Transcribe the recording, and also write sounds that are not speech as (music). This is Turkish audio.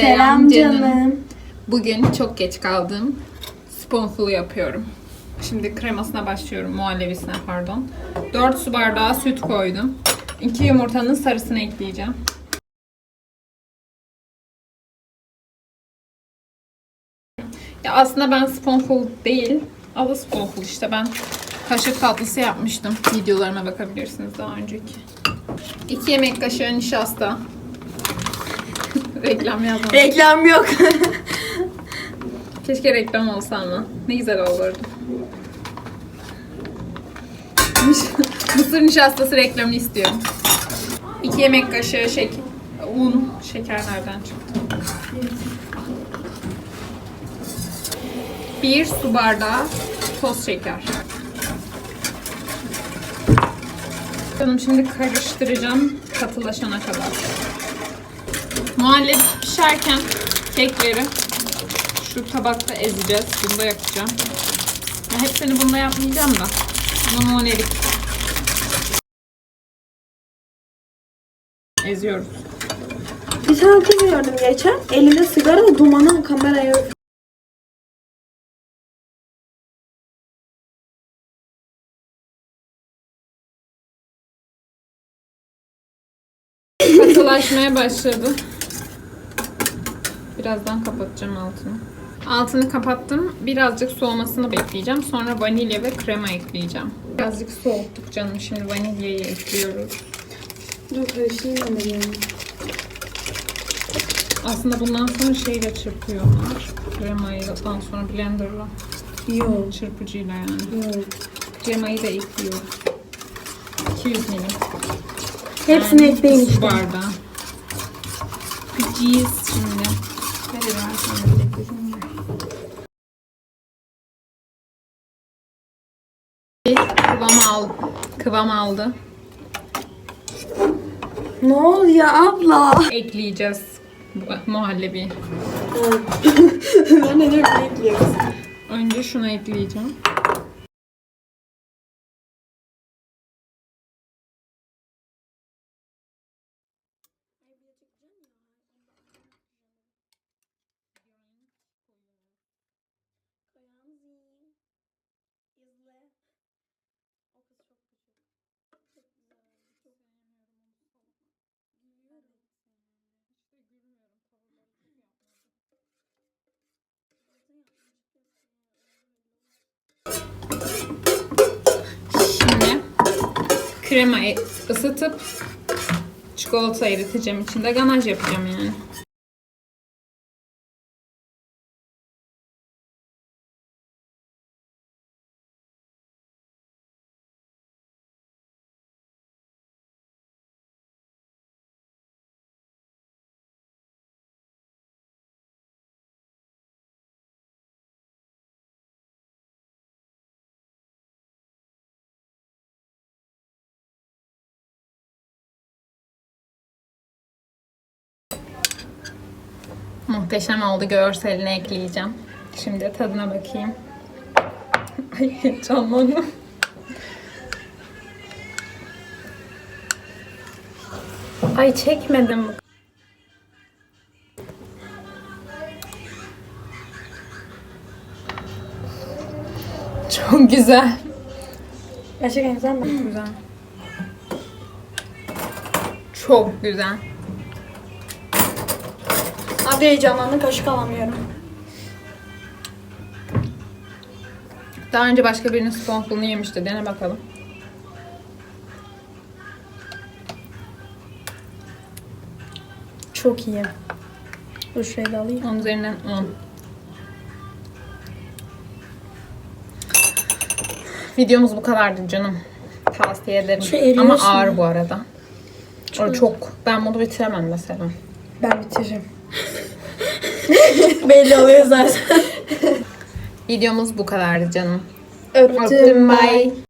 Selam canım. Bugün çok geç kaldım. Spoonful yapıyorum. Şimdi kremasına başlıyorum. Muhallevisine pardon. 4 su bardağı süt koydum. 2 yumurtanın sarısını ekleyeceğim. Ya aslında ben spoonful değil, adı spoonful işte ben kaşık tatlısı yapmıştım. Videolarıma bakabilirsiniz daha önceki. 2 yemek kaşığı nişasta. Reklam yazmadım. Reklam yok. Keşke reklam olsa ama. Ne güzel olurdu. Mısır nişastası reklamını istiyorum. 2 yemek kaşığı şeker, un, şeker nereden çıktı? 1 su bardağı toz şeker. Canım şimdi karıştıracağım katılaşana kadar. Muhallebi pişerken kekleri şu tabakta ezeceğiz. Bunda yapacağım. Ya hepsini bunda yapmayacağım da. Muhallebi eziyoruz. Bir tane gördüm geçen. Elinde sigara dumanı kameraya Katılaşmaya başladı. Birazdan kapatacağım altını. Altını kapattım. Birazcık soğumasını bekleyeceğim. Sonra vanilya ve krema ekleyeceğim. Birazcık soğuttuk canım. Şimdi vanilyayı ekliyoruz. Dur karıştırayım ben de yani. Aslında bundan sonra şeyle çırpıyorlar. Kremayı daha sonra blenderla. Yok. Çırpıcıyla yani. Yok. Kremayı da ekliyoruz. 200 milim. Hepsini Yani ekleyin işte. bardağı. Kıcıyız şimdi. Kıvam aldı. Kıvam aldı. Ne oluyor abla? Ekleyeceğiz bu muhallebi. (laughs) ben ne ekliyoruz? Önce şunu ekleyeceğim. Şimdi krema ısıtıp çikolata eriteceğim içinde. Ganaj yapacağım yani. Muhteşem oldu. Görseline ekleyeceğim. Şimdi tadına bakayım. (laughs) Ay heyecanlandım. Ay çekmedim. Çok güzel. Gerçekten güzel mi? Güzel. Çok güzel. Abi heyecanlandım kaşık alamıyorum. Daha önce başka birinin sponsorunu yemişti. Dene bakalım. Çok iyi. Dur şurayı da alayım. Onun üzerinden 10. Videomuz bu kadardı canım. Tavsiye ederim. Eriyor Ama ağır bu arada. O çok. Ben bunu bitiremem mesela. Ben bitiririm. (laughs) Belli oluyor zaten. Videomuz bu kadardı canım. Öptüm. Öptüm. Bye.